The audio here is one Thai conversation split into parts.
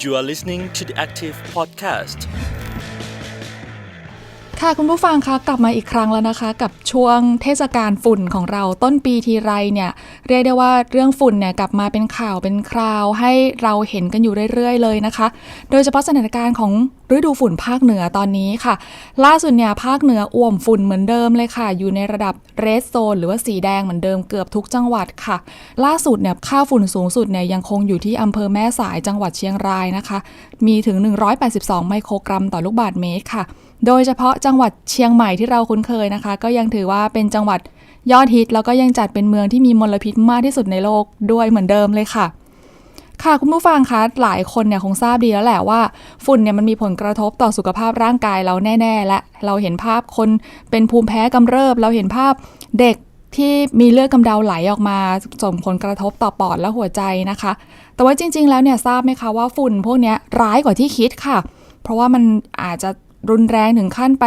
You are listening to the Active Podcast. ค่ะคุณผู้ฟังคะกลับมาอีกครั้งแล้วนะคะ กับช่วงเทศกาลฝุ่นของเราต้นปีทีไรเนี่ยเรียกได้ว่าเรื่องฝุ่นเนี่ยกลับมาเป็นข่าวเป็นคราวให้เราเห็นกันอยู่เรื่อยๆเลยนะคะ โดยเฉพาะสถานการณ์ของฤดูฝุ่นภาคเหนือตอนนี้ค่ะ ล่าสุดเนี่ยภาคเหนืออ่วมฝุ่นเหมือนเดิมเลยค่ะ อยู่ในระดับเรสโซนหรือว่าสีแดงเหมือนเดิมเกือบทุกจังหวัดค่ะ ล่าสุดเนี่ยค่าฝุ่นสูงสุดเนี่ยยังคงอยู่ที่อำเภอแม่สายจังหวัดเชียงรายนะคะ มีถึง 182 ไมโครกรัมต่อลูกบาศก์เมตรค่ะโดยเฉพาะจังหวัดเชียงใหม่ที่เราคุ้นเคยนะคะ ก็ยังถือว่าเป็นจังหวัดยอดฮิตแล้วก็ยังจัดเป็นเมืองที่มีมลพิษมากที่สุดในโลกด้วยเหมือนเดิมเลยค่ะ ค่ะคุณผู้ฟังคะหลายคนเนี่ยคงทราบดีแล้วแหละว่าฝุ่นเนี่ยมันมีผลกระทบต่อสุขภาพร่างกายเราแน่ ๆ และเราเห็นภาพคนเป็นภูมิแพ้กำเริบ เราเห็นภาพเด็กที่มีเลือดกำเดาไหลออกมาส่งผลกระทบต่อปอดและหัวใจนะคะ แต่ว่าจริง ๆ แล้วเนี่ยทราบไหมคะว่าฝุ่นพวกนี้ร้ายกว่าที่คิดค่ะ เพราะว่ามันอาจจะ รุนแรงถึงขั้นไป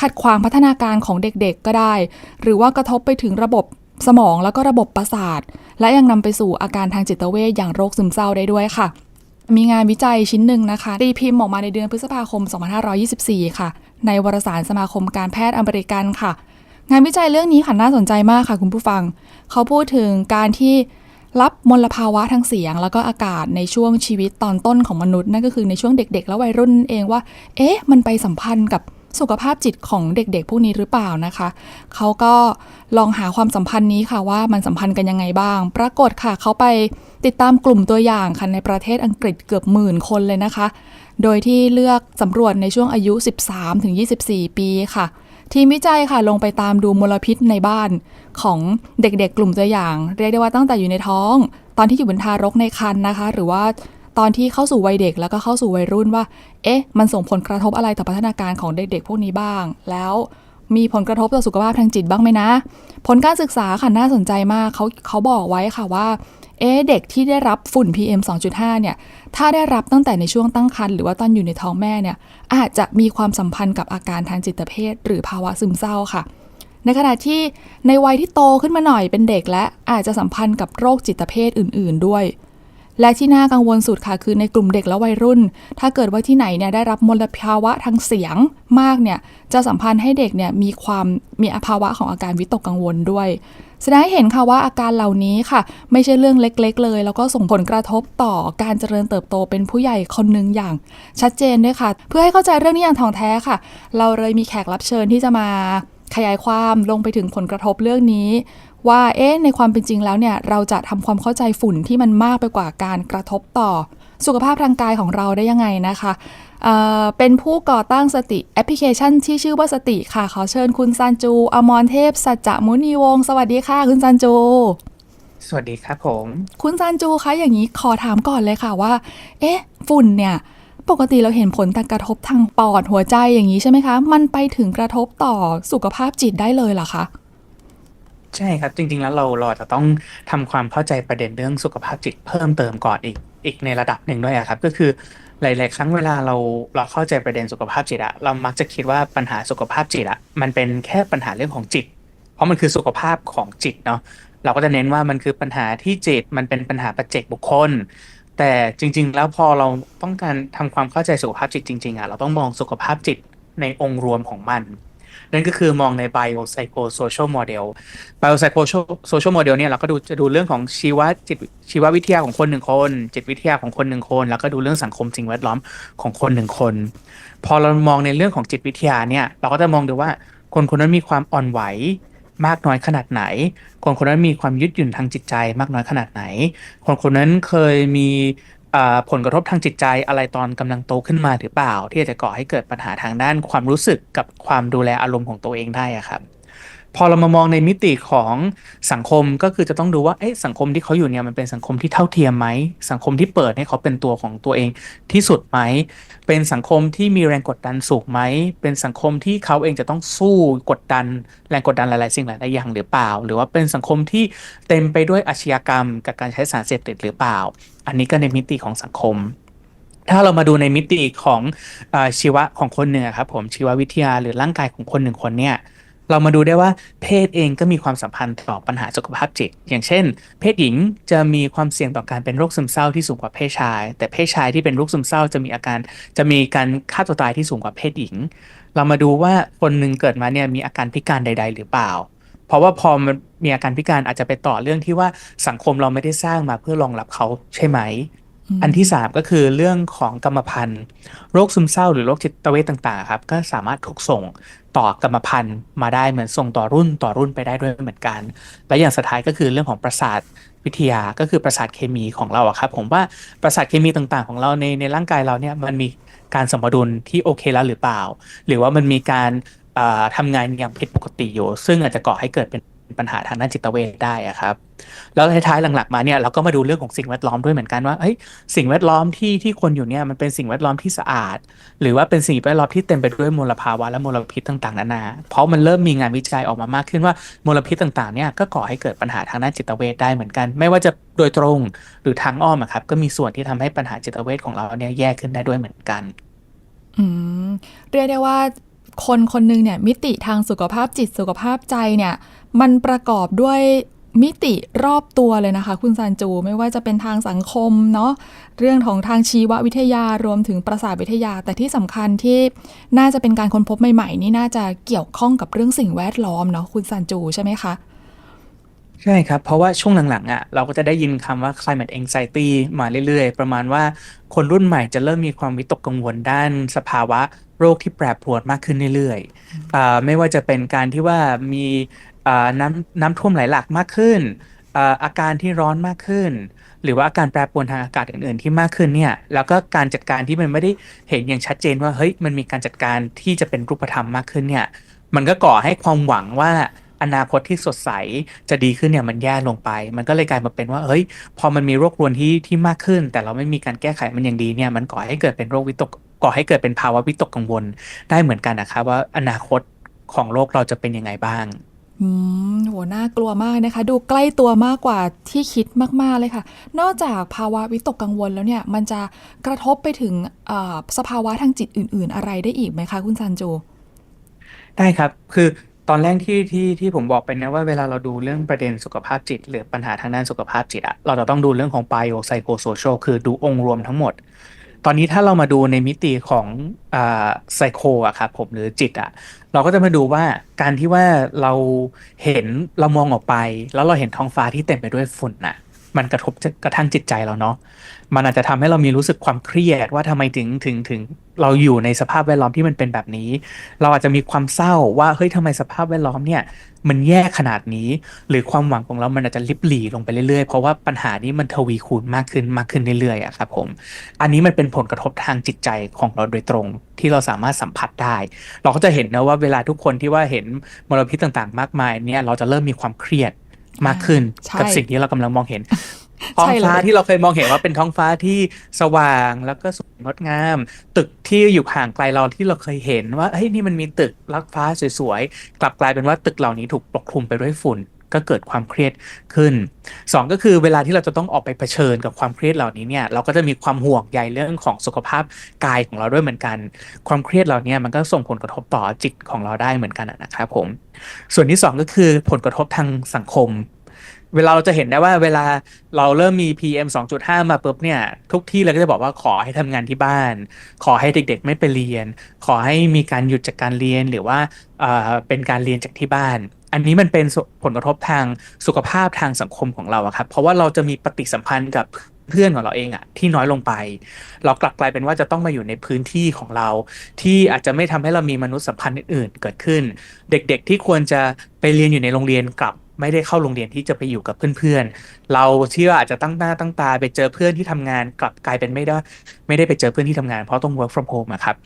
ขัดขวางพัฒนาการของเด็กๆก็ได้ หรือว่ากระทบไปถึงระบบสมองแล้วก็ระบบประสาท และยังนำไปสู่อาการทางจิตเวชอย่างโรคซึมเศร้าได้ด้วยค่ะ มีงานวิจัยชิ้นหนึ่งนะคะตีพิมพ์ออกมาในเดือนพฤษภาคม 2524 ค่ะ ในวารสารสมาคมการแพทย์อเมริกันค่ะ งานวิจัยเรื่องนี้ค่ะน่าสนใจมากค่ะคุณผู้ฟัง เขาพูดถึงการที่ รับมลภาวะทางเสียง แล้วก็อากาศในช่วงชีวิตตอนต้นของมนุษย์นั่นก็คือในช่วงเด็ก ๆ และวัยรุ่นเองว่า เอ๊ะ มันไปสัมพันธ์กับสุขภาพจิตของเด็กๆ พวกนี้หรือเปล่านะคะ เขาก็ลองหาความสัมพันธ์นี้ค่ะว่ามันสัมพันธ์กันยังไงบ้าง ปรากฏค่ะ เขาไปติดตามกลุ่มตัวอย่างค่ะในประเทศอังกฤษเกือบหมื่นคนเลยนะคะ โดยที่เลือกสำรวจในช่วงอายุ 13-24 ปีค่ะ ทีมวิจัยค่ะลงไปตามดูมลพิษในบ้านของเด็กๆกลุ่มตัวอย่าง เรียกได้ว่าตั้งแต่อยู่ในท้อง ตอนที่อยู่บนทารกในครรภ์นะคะ หรือว่าตอนที่เข้าสู่วัยเด็กแล้วก็เข้าสู่วัยรุ่นว่า เอ๊ะ มันส่งผลกระทบอะไรต่อพัฒนาการของเด็กๆ พวกนี้บ้าง แล้วมีผลกระทบต่อสุขภาพทางจิตบ้างไหมนะ ผลการศึกษาค่ะน่าสนใจมากเขาเขาบอกไว้ค่ะว่า เอ๊เด็กที่ได้รับฝุ่น PM 2.5 เนี่ย ถ้าได้รับตั้งแต่ในช่วงตั้งครรภ์หรือว่าตอนอยู่ในท้องแม่เนี่ย อาจจะมีความสัมพันธ์กับอาการทางจิตเภท หรือภาวะซึมเศร้าค่ะ ในขณะที่ในวัยที่โตขึ้นมาหน่อยเป็นเด็ก และอาจจะสัมพันธ์กับโรคจิตเภทอื่น ๆ ด้วยและที่น่ากังวลสุดค่ะคือในกลุ่มเด็กและวัยรุ่น ถ้าเกิดว่าที่ไหนเนี่ยได้รับมลภาวะทางเสียงมากเนี่ยจะสัมพันธ์ให้เด็กเนี่ยมีความมีภาวะของอาการวิตกกังวลด้วย แสดงให้เห็นค่ะว่าอาการเหล่านี้ค่ะ ไม่ใช่เรื่องเล็กๆ เลย แล้วก็ส่งผลกระทบต่อการเจริญเติบโตเป็นผู้ใหญ่คนหนึ่งอย่าง ชัดเจนด้วยค่ะ เพื่อให้เข้าใจเรื่องนี้อย่างถ่องแท้ค่ะ เราเลยมีแขกรับเชิญที่จะมาขยายความลงไปถึงผลกระทบเรื่องนี้ ว่าเอ๊ะในความเป็นจริงแล้วเนี่ยเราจะทำความเข้าใจฝุ่นที่มันมากไปกว่าการกระทบต่อ สุขภาพทางกายของเราได้ยังไงนะคะเอ่อเป็นผู้ก่อตั้งสติแอปพลิเคชันที่ชื่อว่าสติค่ะ ขอเชิญคุณซันจู อมรเทพ สัจจะมุนีวงศ์สวัสดีค่ะ คุณซันจู สวัสดีครับผม คุณซันจูคะอย่างนี้ขอถามก่อนเลยค่ะว่า เอ๊ะ ฝุ่นเนี่ย ปกติเราเห็นผลแต่กระทบทางปอดหัวใจอย่างนี้ใช่ไหมคะ มันไปถึงกระทบต่อสุขภาพจิตได้เลยเหรอคะ ใช่ครับ จริง ๆ แล้วเราเราจะต้องทำความเข้าใจประเด็นเรื่องสุขภาพจิตเพิ่มเติมก่อนอีกอีกในระดับหนึ่งด้วยอะครับ ก็คือหลาย ๆ ครั้งเวลาเราเราเข้าใจประเด็นสุขภาพจิตอะเรามักจะคิดว่าปัญหาสุขภาพจิตอะมันเป็นแค่ปัญหาเรื่องของจิต เพราะมันคือสุขภาพของจิตเนาะเราก็จะเน้นว่ามันคือปัญหาที่จิตมันเป็นปัญหาปัจเจกบุคคล แต่จริง ๆ แล้วพอเราต้องการทำความเข้าใจสุขภาพจิตจริง ๆอะเราต้องมองสุขภาพจิตในองค์รวมของมัน นั่นก็คือมองใน biopsychosocial model biopsychosocial model เนี่ยเราก็ดูจะดูเรื่องของชีวจิตชีววิทยาของคนหนึ่งคน จิตวิทยาของคนหนึ่งคน แล้วก็ดูเรื่องสังคมสิ่งแวดล้อมของคนหนึ่งคน พอเรามองในเรื่องของจิตวิทยาเนี่ย เราก็จะมองดูว่าคนคนนั้นมีความอ่อนไหวมากน้อยขนาดไหน คนคนนั้นมีความยืดหยุ่นทางจิตใจมากน้อยขนาดไหน คนคนนั้นเคยมี ผลกระทบทางจิตใจอะไรตอนกำลังโตขึ้นมาหรือเปล่า ที่จจะก่อให้เกิดปัญหาทางด้านความรู้สึกกับความดูแลอารมณ์ของตัวเองได้อะครับ พอเรามามองในมิติของสังคมก็คือจะต้องดูว่าเอ๊ะสังคมที่เขาอยู่เนี่ยมันเป็นสังคมที่เท่าเทียมไหม สังคมที่เปิดให้เขาเป็นตัวของตัวเองที่สุดไหม เป็นสังคมที่มีแรงกดดันสูงไหม เป็นสังคมที่เขาเองจะต้องสู้กดดัน แรงกดดันหลาย ๆ สิ่งหลาย ๆ อย่างหรือเปล่า หรือว่าเป็นสังคมที่เต็มไปด้วยอาชญากรรม กับการใช้สารเสพติดหรือเปล่า อันนี้ก็ในมิติของสังคมถ้าเรามาดูในมิติของอชีวะของคนหนึ่งครับผมชีววิทยาหรือร่างกายของคนหนึ่งคนเนี่ย เรามาดูได้ว่าเพศเองก็มีความสัมพันธ์ต่อปัญหาสุขภาพจิต อย่างเช่น เพศหญิงจะมีความเสี่ยงต่อการเป็นโรคซึมเศร้าที่สูงกว่าเพศชาย แต่เพศชายที่เป็นโรคซึมเศร้าจะมีอาการจะมีการฆ่าตัวตายที่สูงกว่าเพศหญิง เรามาดูว่าคนหนึ่งเกิดมาเนี่ยมีอาการพิการใด ๆ หรือเปล่า เพราะว่าพอมันมีอาการพิการอาจจะไปต่อเรื่องที่ว่าสังคมเราไม่ได้สร้างมาเพื่อรองรับเขาใช่ไหม อันที่สามก็คือเรื่องของกรรมพันธุ์ โรคซึมเศร้าหรือโรคจิตเวชต่างๆครับก็สามารถถูกส่งต่อกรรมพันธุ์มาได้เหมือนส่งต่อรุ่นต่อรุ่นไปได้ด้วยเหมือนกัน และอย่างสุดท้ายก็คือเรื่องของประสาทวิทยาก็คือประสาทเคมีของเราอะครับ ผมว่าประสาทเคมีต่างๆ ของเราในในร่างกายเราเนี่ยมันมีการสมดุลที่โอเคแล้วหรือเปล่า หรือว่ามันมีการเอ่อทำงานอย่างผิดปกติอยู่ ซึ่งอาจจะก่อให้เกิดเป็น ปัญหาทางด้านจิตเวชได้อะครับ แล้วท้ายๆหลังๆมาเนี่ยเราก็มาดูเรื่องของสิ่งแวดล้อมด้วยเหมือนกันว่าเฮ้ยสิ่งแวดล้อมที่ที่คนอยู่เนี่ยมันเป็นสิ่งแวดล้อมที่สะอาด หรือว่าเป็นสิ่งแวดล้อมที่เต็มไปด้วยมลภาวะและมลพิษต่างๆนานาเพราะมันเริ่มมีงานวิจัยออกมามากขึ้นว่ามลพิษต่างๆเนี่ยก็ก่อให้เกิดปัญหาทางด้านจิตเวชได้เหมือนกัน ไม่ว่าจะโดยตรงหรือทางอ้อมอะครับก็มีส่วนที่ทำให้ปัญหาจิตเวชของเราเนี่ยแย่ขึ้นได้ด้วยเหมือนกันอืมเรียกได้ว่าคนคนหนึ่งเนี่ยมิติทางสุขภาพจิตสุขภาพใจเนี่ย มันประกอบด้วยมิติรอบตัวเลยนะคะ คุณซานจูไม่ว่าจะเป็นทางสังคมเนาะเรื่องของทางชีววิทยารวมถึงประสาทวิทยา แต่ที่สำคัญที่น่าจะเป็นการค้นพบใหม่ๆ นี่น่าจะเกี่ยวข้องกับเรื่องสิ่งแวดล้อมเนาะคุณซานจูใช่ไหมคะใช่ครับ เพราะว่าช่วงหลังๆอะเราก็จะได้ยินคำว่า climate anxiety มาเรื่อยๆ ประมาณว่าคนรุ่นใหม่จะเริ่มมีความวิตกกังวลด้านสภาวะโรคที่แปรปรวนมากขึ้นเรื่อยๆอไม่ว่าจะเป็นการที่ว่ามี น้ำน้ำท่วมไหลหลากมากขึ้นอาอาการที่ร้อนมากขึ้น หรือว่าอาการแปรปรวนทางอากาศอื่น ๆ ที่มากขึ้นเนี่ยแล้วก็การจัดการที่มันไม่ได้เห็นอย่างชัดเจนว่าเฮ้ยมันมีการจัดการที่จะเป็นรูปธรรมมากขึ้นเนี่ยมันก็ก่อให้ความหวังว่าอนาคตที่สดใสจะดีขึ้นเนี่ยมันแย่ลงไป มันก็เลยกลายมาเป็นว่าเฮ้ย พอมันมีโรครวนที่ที่มากขึ้น แต่เราไม่มีการแก้ไขมันอย่างดีเนี่ยมันก่อให้เกิดเป็นโรควิตกก่อให้เกิดเป็นภาวะวิตกกังวล ได้เหมือนกันนะครับว่าอนาคตของโลกเราจะเป็นยังไงบ้าง อืมโหน่ากลัวมากนะคะ ดูใกล้ตัวมากกว่าที่คิดมาก ๆ เลยค่ะ นอกจากภาวะวิตกกังวลแล้วเนี่ย มันจะกระทบไปถึงเอ่อสภาวะทางจิตอื่น ๆ อะไรได้อีกไหมคะ คุณซันโจ ได้ครับ คือตอนแรกที่ที่ที่ผมบอกไปนะว่าเวลาเราดูเรื่องประเด็นสุขภาพจิต หรือปัญหาทางด้านสุขภาพจิตอะเราจะต้องดูเรื่องของ bio psycho social คือดูองค์รวมทั้งหมด ตอนนี้ถ้าเรามาดูในมิติของอไซโคอะครับผมหรือจิตอะเราก็จะมาดูว่าการที่ว่าเราเห็นเรามองออกไป แล้วเราเห็นท้องฟ้าที่เต็มไปด้วยฝุ่นนะ มันกระทบกระทั่งจิตใจเราเนาะมันอาจจะทำให้เรามีรู้สึกความเครียดว่าทำไมถึงถึงถึงเราอยู่ในสภาพแวดล้อมที่มันเป็นแบบนี้ เราอาจจะมีความเศร้าว่าเฮ้ยทำไมสภาพแวดล้อมเนี่ย มันแย่ขนาดนี้ หรือความหวังของเรามันอาจจะลิบหลีลงไปเรื่อยๆ เพราะว่าปัญหานี้มันทวีคูณมากขึ้นมากขึ้นเรื่อยๆอะครับผมอันนี้มันเป็นผลกระทบทางจิตใจของเราโดยตรง ที่เราสามารถสัมผัสได้ เราก็จะเห็นนะว่าเวลาทุกคนที่ว่าเห็นมลพิษต่างๆ มากมายเนี่ยเราจะเริ่มมีความเครียด มากขึ้นใช่กับสิ่งที่เรากำลังมองเห็นท้องใช่เลยฟ้าที่เราเคยมองเห็นว่าเป็นท้องฟ้าที่สว่างแล้วก็สวยงดงาม ตึกที่อยู่ห่างไกลเราที่เราเคยเห็นว่าเฮ้ยนี่มันมีตึกลักฟ้าสวยๆกลับกลายเป็นว่าตึกเหล่านี้ถูกปกคลุมไปด้วยฝุ่นก็เกิดความเครียดขึ้นสองก็คือเวลาที่เราจะต้องออกไปเผชิญกับความเครียดเหล่านี้เนี่ยเราก็จะมีความห่วงใยเรื่องของสุขภาพกายของเราด้วยเหมือนกัน ความเครียดเหล่านี้มันก็ส่งผลกระทบต่อจิตของเราได้เหมือนกันอะนะครับผม ส่วนที่สองก็คือผลกระทบทางสังคม เวลาเราจะเห็นได้ว่าเวลาเราเริ่มมี PM 2.5 มาปุ๊บเนี่ยทุกที่เลยก็จะบอกว่าขอให้ทำงานที่บ้าน ขอให้เด็กๆไม่ไปเรียน ขอให้มีการหยุดจากการเรียนหรือว่าเเป็นการเรียนจากที่บ้านอันนี้มันเป็นผลกระทบทางสุขภาพทางสังคมของเราครับ เพราะว่าเราจะมีปฏิสัมพันธ์กับ เพื่อนของเราเองอะที่น้อยลงไป เรากลับกลายเป็นว่าจะต้องมาอยู่ในพื้นที่ของเรา ที่อาจจะไม่ทำให้เรามีมนุษยสัมพันธ์อื่นๆเกิดขึ้น เด็กๆที่ควรจะไปเรียนอยู่ในโรงเรียนกลับไม่ได้เข้าโรงเรียนที่จะไปอยู่กับเพื่อนๆ เราที่ว่าอาจจะตั้งหน้าตั้งตาไปเจอเพื่อนที่ทำงานกลับกลายเป็นไม่ได้ไม่ได้ไปเจอเพื่อนที่ทำงานเพราะต้อง work from home อะครับ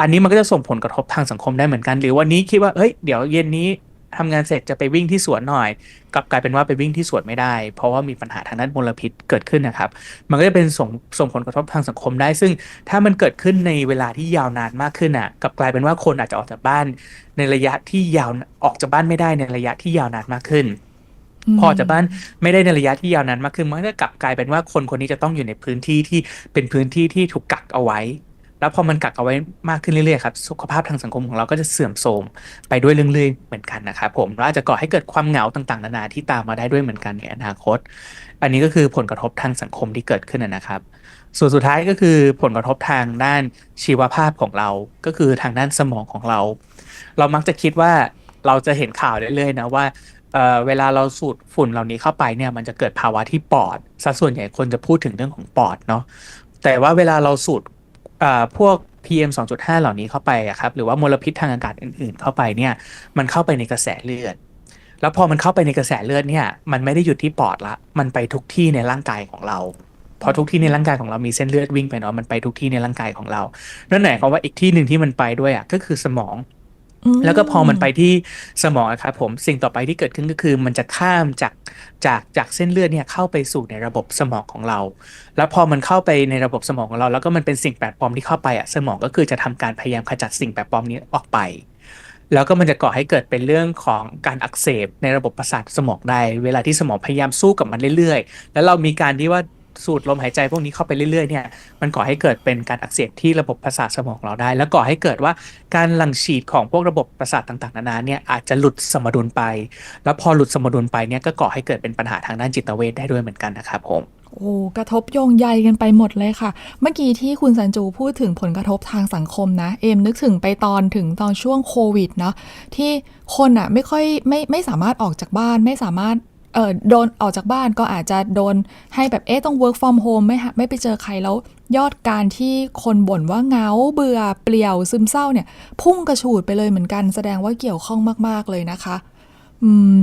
อันนี้มันก็จะส่งผลกระทบทางสังคมได้เหมือนกัน หรือวันนี้คิดว่าเฮ้ยเดี๋ยวเย็นนี้ ทำงานเสร็จจะไปวิ่งที่สวนหน่อย กลับกลายเป็นว่าไปวิ่งที่สวนไม่ได้ เพราะว่ามีปัญหาทางด้านมลพิษเกิดขึ้นนะครับ มันก็จะเป็นส่งส่งผลกระทบทางสังคมได้ ซึ่งถ้ามันเกิดขึ้นในเวลาที่ยาวนานมากขึ้นอะกลับกลายเป็นว่าคนอาจจะออกจากบ้าน ในระยะที่ยาวออกจากบ้านไม่ได้ในระยะที่ยาวนานมากขึ้นพอออกจากบ้านไม่ได้ในระยะที่ยาวนานมากขึ้นมันก็กลับกลายเป็นว่าคนคนนี้จะต้องอยู่ในพื้นที่ที่เป็นพื้นที่ที่ถูกกักเอาไว้ แล้วพอมันกักเอาไว้มากขึ้นเรื่อยๆครับสุขภาพทางสังคมของเราก็จะเสื่อมโทรมไปด้วยเรื่อยๆเหมือนกันนะครับผมแล้วอาจจะก่อให้เกิดความเหงาต่างๆนานาที่ตามมาได้ด้วยเหมือนกันในอนาคต อันนี้ก็คือผลกระทบทางสังคมที่เกิดขึ้นนะครับ ส่วนสุดท้ายก็คือผลกระทบทางด้านชีวภาพของเรา ก็คือทางด้านสมองของเรา เรามักจะคิดว่าเราจะเห็นข่าวเรื่อยๆนะว่าเเวลาเราสูดฝุ่นเหล่านี้เข้าไปเนี่ยมันจะเกิดภาวะที่ปอดซะส่วนใหญ่คนจะพูดถึงเรื่องของปอดเนาะแต่ว่าเวลาเราสูด พวก PM 2.5 เหล่านี้เข้าไปอะครับหรือว่ามลพิษทางอากาศอื่น ๆ เข้าไปเนี่ยมันเข้าไปในกระแสเลือด แล้วพอมันเข้าไปในกระแสเลือดเนี่ยมันไม่ได้หยุดที่ปอดละ มันไปทุกที่ในร่างกายของเราพอทุกที่ในร่างกายของเรามีเส้นเลือดวิ่งไปเนาะมันไปทุกที่ในร่างกายของเรานั่นหมายความว่าอีกที่หนึ่งที่มันไปด้วยอะก็คือสมอง แล้วก็พอมันไปที่สมองอะครับผมสิ่งต่อไปที่เกิดขึ้นก็คือ มันจะข้ามจากจากจากเส้นเลือดเนี่ยเข้าไปสู่ในระบบสมองของเรา แล้วพอมันเข้าไปในระบบสมองของเรา แล้วก็มันเป็นสิ่งแปลกปลอมที่เข้าไปอะสมองก็คือจะทำการพยายามขจัดสิ่งแปลกปลอมนี้ออกไป แล้วก็มันจะก่อให้เกิดเป็นเรื่องของการอักเสบในระบบประสาทสมองได้ เวลาที่สมองพยายามสู้กับมันเรื่อยๆ แล้วเรามีการที่ว่า สูดลมหายใจพวกนี้เข้าไปเรื่อยๆเนี่ยมันก่อให้เกิดเป็นการอักเสบที่ระบบประสาทสมองเราได้ แล้วก่อให้เกิดว่าการหลั่งฉีดของพวกระบบประสาทต่างๆนานาเนี่ยอาจจะหลุดสมดุลไป แล้วพอหลุดสมดุลไปเนี่ยก็ก่อให้เกิดเป็นปัญหาทางด้านจิตเวชได้ด้วยเหมือนกันนะครับผมโอ้กระทบโยงใยกันไปหมดเลยค่ะ เมื่อกี้ที่คุณสันจูพูดถึงผลกระทบทางสังคมนะ เอมนึกถึงไปตอนถึงตอนช่วงโควิดเนาะที่คนอะไม่ค่อยไม่ไม่สามารถออกจากบ้านไม่สามารถ เออโดนออกจากบ้านก็อาจจะโดนให้แบบเอ๊ะต้อง work from home ไม่ไม่ไปเจอใครแล้ว ยอดการที่คนบ่นว่าเงาเบื่อเปลี่ยวซึมเศร้าเนี่ย พุ่งกระฉูดไปเลยเหมือนกันแสดงว่าเกี่ยวข้องมาก ๆ เลยนะคะอืม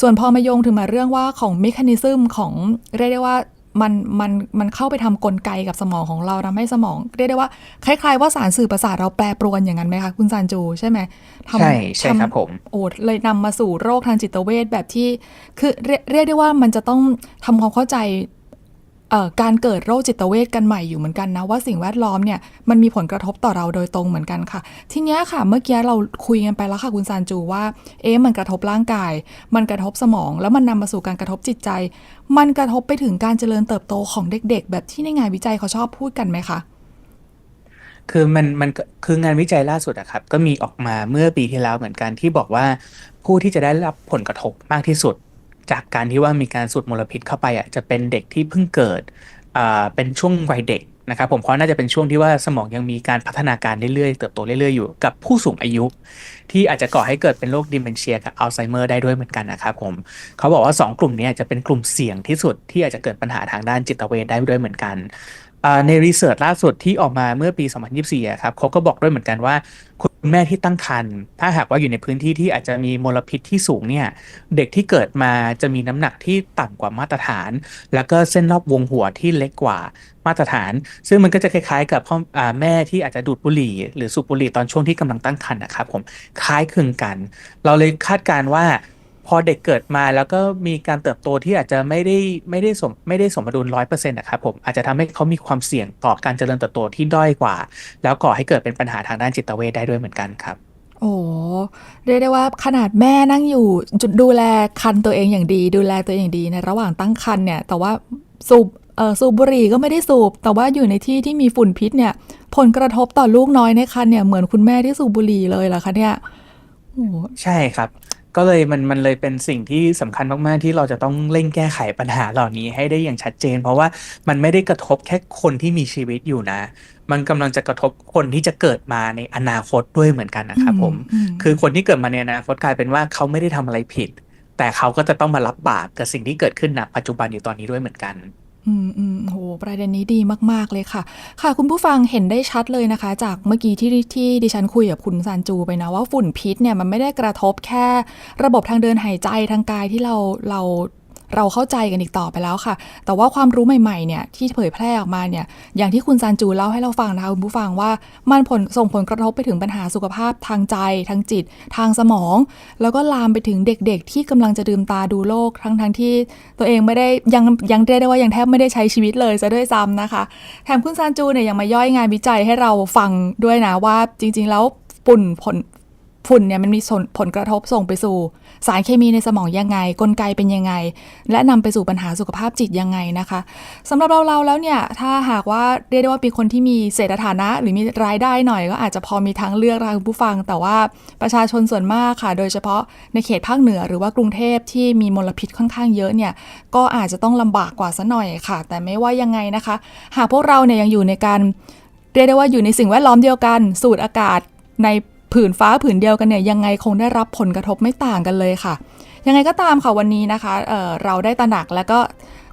ส่วนพอมาโยงถึงมาเรื่องว่าของเมคานิซึมของเรียกได้ว่า มันมันมันเข้าไปทำกลไกกับสมองของเราทำให้สมอง เรียกได้ว่าคล้ายๆว่าสารสื่อประสาทเราแปรปรวนอย่างนั้นไหมคะคุณซานจูใช่ไหมทำใช่ใช่ทำครับผมโอ้เลยนำมาสู่โรคทางจิตเวชแบบที่ คือเรียเรียกได้ว่ามันจะต้องทำความเข้าใจเอ่อ การเกิดโรคจิตเวชกันใหม่อยู่เหมือนกันนะว่าสิ่งแวดล้อมเนี่ยมันมีผลกระทบต่อเราโดยตรงเหมือนกันค่ะ ทีนี้ค่ะเมื่อกี้เราคุยกันไปแล้วค่ะคุณซานจูว่าเอ๊ะมันกระทบร่างกาย มันกระทบสมอง แล้วมันนำมาสู่การกระทบจิตใจ มันกระทบไปถึงการเจริญเติบโตของเด็ก ๆ แบบที่ในงานวิจัยเขาชอบพูดกันไหมคะคือมันมันคืองานวิจัยล่าสุดอะครับก็มีออกมาเมื่อปีที่แล้วเหมือนกันที่บอกว่าผู้ที่จะได้รับผลกระทบมากที่สุด จากการที่ว่ามีการสูดมลพิษเข้าไปอะจะเป็นเด็กที่เพิ่งเกิดอ่าเป็นช่วงวัยเด็กนะครับผมเพราะน่าจะเป็นช่วงที่ว่าสมองยังมีการพัฒนาการเรื่อยๆ เติบโตเรื่อยๆอยู่กับผู้สูงอายุ ที่อาจจะก่อให้เกิดเป็นโรคดิเมนเชียกับอัลไซเมอร์ได้ด้วยเหมือนกันนะครับผมเขาบอกว่า 2 กลุ่มนี้จะเป็นกลุ่มเสี่ยงที่สุดที่อาจจะเกิดปัญหาทางด้านจิตเวชได้ด้วยเหมือนกัน ในรีเสิร์ชล่าสุดที่ออกมาเมื่อปี 2024ครับเขาก็บอกด้วยเหมือนกันว่า คุณแม่ที่ตั้งครรภ์ถ้าหากว่าอยู่ในพื้นที่ที่อาจจะมีมลพิษที่สูงเนี่ย เด็กที่เกิดมาจะมีน้ำหนักที่ต่ำกว่ามาตรฐาน แล้วก็เส้นรอบวงหัวที่เล็กกว่ามาตรฐาน ซึ่งมันก็จะคล้ายๆ กับพ่อแม่ที่อาจจะดูดบุหรี่ หรือสูบบุหรี่ตอนช่วงที่กำลังตั้งครรภ์นะครับผมคล้ายคลึงกัน เราเลยคาดการณ์ว่า พอเด็กเกิดมาแล้วก็มีการเติบโตที่อาจจะไม่ได้ไม่ได้สมไม่ได้สมดุลร้อยเปอร์เซ็นต์นะครับผมอาจจะทำให้เขามีความเสี่ยงต่อการเจริญเติบโตที่ด้อยกว่า แล้วก่อให้เกิดเป็นปัญหาทางด้านจิตเวชได้ด้วยเหมือนกันครับ โอ้เรียกได้ว่าขนาดแม่นั่งอยู่จุดดูแลคันตัวเองอย่างดี ดูแลตัวเองอย่างดีในระหว่างตั้งคันเนี่ย แต่ว่าสูบเออสูบบุหรี่ก็ไม่ได้สูบ แต่ว่าอยู่ในที่ที่มีฝุ่นพิษเนี่ย ผลกระทบต่อลูกน้อยในคันเนี่ยเหมือนคุณแม่ที่สูบบุหรี่เลยเหรอคะเนี่ยโอ้ใช่ครับ ก็เลยมันมันเลยเป็นสิ่งที่สำคัญมากๆที่เราจะต้องเร่งแก้ไขปัญหาเหล่านี้ให้ได้อย่างชัดเจน เพราะว่ามันไม่ได้กระทบแค่คนที่มีชีวิตอยู่นะ มันกำลังจะกระทบคนที่จะเกิดมาในอนาคตด้วยเหมือนกันนะครับผมอืมคือคนที่เกิดมาในอนาคตกลายเป็นว่าเขาไม่ได้ทำอะไรผิด แต่เขาก็จะต้องมารับบาปกับสิ่งที่เกิดขึ้นณปัจจุบันอยู่ตอนนี้ด้วยเหมือนกัน อืมอืมโหประเด็นนี้ดีมาก ๆ เลยค่ะ ค่ะคุณผู้ฟังเห็นได้ชัดเลยนะคะ จากเมื่อกี้ที่ที่ดิฉันคุยกับคุณซานจูไปนะว่าฝุ่นพิษเนี่ยมันไม่ได้กระทบแค่ ระบบทางเดินหายใจทางกายที่เราเรา เราเข้าใจกันอีกต่อไปแล้วค่ะ แต่ว่าความรู้ใหม่ๆเนี่ยที่เผยแพร่ออกมาเนี่ยอย่างที่คุณซานจูเล่าให้เราฟังนะคะคุณผู้ฟังว่ามันผลส่งผลกระทบไปถึงปัญหาสุขภาพทางใจ ทางจิต ทางสมอง แล้วก็ลามไปถึงเด็กๆ ที่กำลังจะดื่มตาดูโลกทั้งทั้งๆที่ตัวเองไม่ได้ยังยังเรียกได้ว่ายังแทบไม่ได้ใช้ชีวิตเลยซะด้วยซ้ำนะคะแถมคุณซานจูเนี่ยยังมาย่อยงานวิจัยให้เราฟังด้วยนะว่าจริง ๆ แล้วฝุ่นผล ฝุ่นเนี่ยมันมีผลกระทบส่งไปสู่ สารเคมีในสมองยังไง กลไกเป็นยังไง และนำไปสู่ปัญหาสุขภาพจิตยังไงนะคะสำหรับเราเราแล้วเนี่ยถ้าหากว่าเรียกได้ว่าเป็นคนที่มีเศรษฐฐานะ หรือมีรายได้หน่อย ก็อาจจะพอมีทางเลือกนะคะคุณผู้ฟัง แต่ว่าประชาชนส่วนมากค่ะ โดยเฉพาะในเขตภาคเหนือหรือว่ากรุงเทพที่มีมลพิษค่อนข้างเยอะเนี่ยก็อาจจะต้องลำบากกว่าซะหน่อยค่ะ แต่ไม่ว่ายังไงนะคะ หากพวกเราเนี่ยยังอยู่ในการเรียกได้ว่าอยู่ในสิ่งแวดล้อมเดียวกัน สูดอากาศใน ผืนฟ้าผืนเดียวกันเนี่ยยังไงคงได้รับผลกระทบไม่ต่างกันเลยค่ะ ยังไงก็ตามค่ะวันนี้นะคะเอ่อเราได้ตระหนักแล้วก็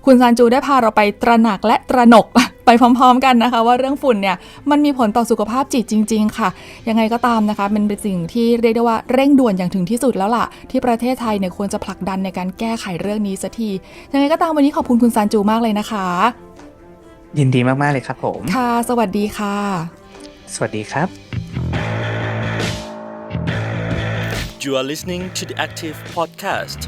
คุณซานจูได้พาเราไปตระหนักและตระหนกไปพร้อมๆกันนะคะ ว่าเรื่องฝุ่นเนี่ยมันมีผลต่อสุขภาพจิตจริง ๆ ค่ะ ยังไงก็ตามนะคะมันเป็นสิ่งที่เรียกได้ว่าเร่งด่วนอย่างถึงที่สุดแล้วล่ะ ที่ประเทศไทยเนี่ยควรจะผลักดันในการแก้ไขเรื่องนี้สักทียังไงก็ตามวันนี้ขอบคุณคุณซานจูมากเลยนะคะ ยินดีมากๆเลยครับผม ค่ะ สวัสดีค่ะ สวัสดีครับ You are listening to the Active Podcast.